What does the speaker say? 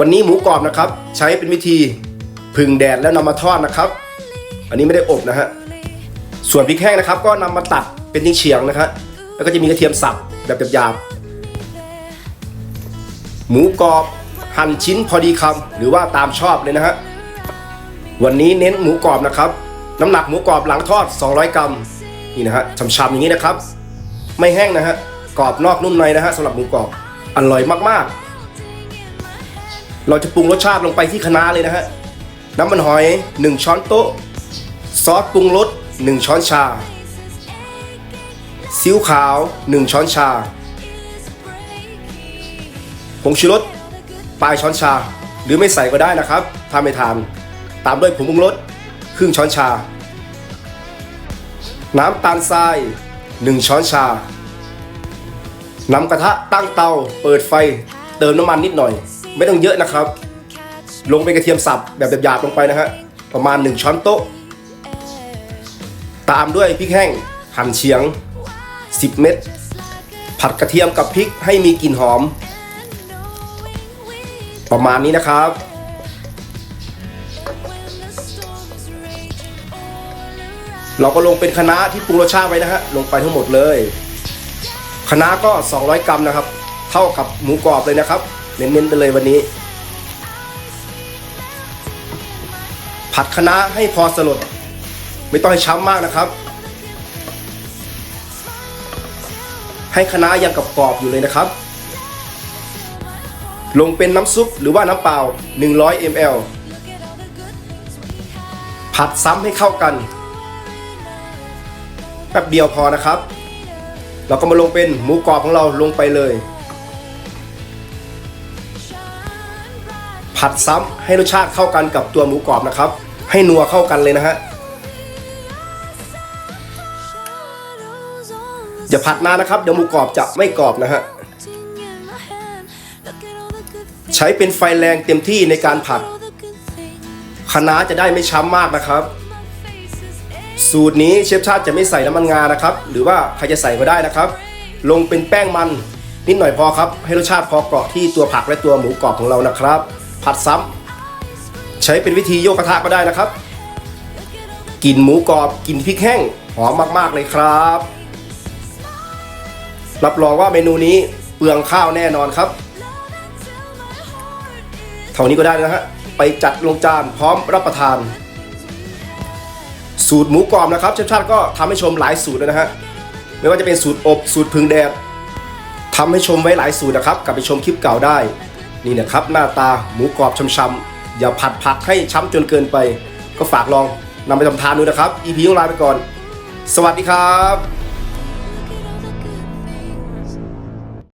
วันนี้หมูกรอบนะครับ ใช้เป็นวิธีผึ่งแดดแล้วนำมาทอดนะครับ อันนี้ไม่ได้อบนะฮะส่วนพริกแห้งนะครับ ก็นำมาตัดเป็นเฉียงๆนะครับแล้วก็จะมีกระเทียมสับแบบหยาบๆหมูกรอบหั่นชิ้นพอดีคำหรือว่าตามชอบเลยนะฮะวันนี้เน้นหมูกรอบนะครับ น้ำหนักหมูกรอบหลังทอด 200 กรัมนี่นะฮะช่ำๆอย่างนี้นะครับ ไม่แห้งนะฮะกรอบนอกนุ่มในนะฮะสำหรับหมูกรอบอร่อยมากๆ เราจะปรุงรสชาติลงไปที่คะน้าเลยนะฮะ น้ำมันหอย 1 ช้อนโต๊ะ ซอสปรุงรส 1 ช้อนชาซีอิ๊วขาว 1 ช้อนชา ผงชูรสปลายช้อนชา หรือไม่ใส่ก็ได้นะครับถ้าไม่ทาน ตามด้วยผงปรุงรส ครึ่งช้อนชา น้ำตาลทราย 1 ช้อนชานำกระทะตั้งเตา เปิดไฟ เติมน้ำมันนิดหน่อย ไม่ต้องเยอะนะครับ ลงเป็นกระเทียมสับแบบหยาบๆลงไปนะฮะประมาณ 1 ช้อนโต๊ะ ตามด้วยพริกแห้งหั่นเฉียง 10 เม็ดผัดกระเทียมกับพริกให้มีกลิ่นหอม ประมาณนี้นะครับ เราก็ลงเป็นคะน้าที่ปรุงรสชาติไว้นะฮะลงไปทั้งหมดเลยคะน้าก็ 200 กรัมนะครับ เท่ากับหมูกรอบเลยนะครับ เน้นๆไปเลยวันนี้ ผัดคะน้าให้พอสลด ไม่ต้องให้ช้ำมากนะครับ ให้คะน้ายังกับกรอบอยู่เลยนะครับ ลงเป็นน้ำซุปหรือว่าน้ำเปล่า 100 ml ผัดซ้ำให้เข้ากันแป๊บเดียวพอนะครับ เราก็มาลงเป็นหมูกรอบของเราลงไปเลย ผัดซ้ำให้รสชาติเข้ากันกับตัวหมูกรอบนะครับ ให้นัวเข้ากันเลยนะฮะอย่าผัดนานนะครับเดี๋ยวหมูกรอบจะไม่กรอบนะฮะใช้เป็นไฟแรงเต็มที่ในการผัดคะน้าจะได้ไม่ช้ำมากนะครับ สูตรนี้เชฟชาติจะไม่ใส่น้ำมันงานะครับ หรือว่าใครจะใส่ก็ได้นะครับ ลงเป็นแป้งมันนิดหน่อยพอครับ ให้รสชาติพอเกาะที่ตัวผักและตัวหมูกรอบของเรานะครับ ผัดซ้ำใช้เป็นวิธีโยกกระทะก็ได้นะครับกลิ่นหมูกรอบกลิ่นพริกแห้งหอมมากๆเลยครับ รับรองว่าเมนูนี้เปลืองข้าวแน่นอนครับเท่านี้ก็ได้นะฮะไปจัดลงจานพร้อมรับประทาน สูตรหมูกรอบนะครับเชฟชาติก็ทำให้ชมหลายสูตรแล้วนะฮะไม่ว่าจะเป็นสูตรอบสูตรพึ่งแดดทำให้ชมไว้หลายสูตรนะครับ กลับไปชมคลิปเก่าได้ นี่นะครับหน้าตาหมูกรอบช้ำๆอย่าผัดผักให้ช้ำจนเกินไป ก็ฝากลองนำไปทำทานดูนะครับ EP ต้องลาไปก่อน สวัสดีครับ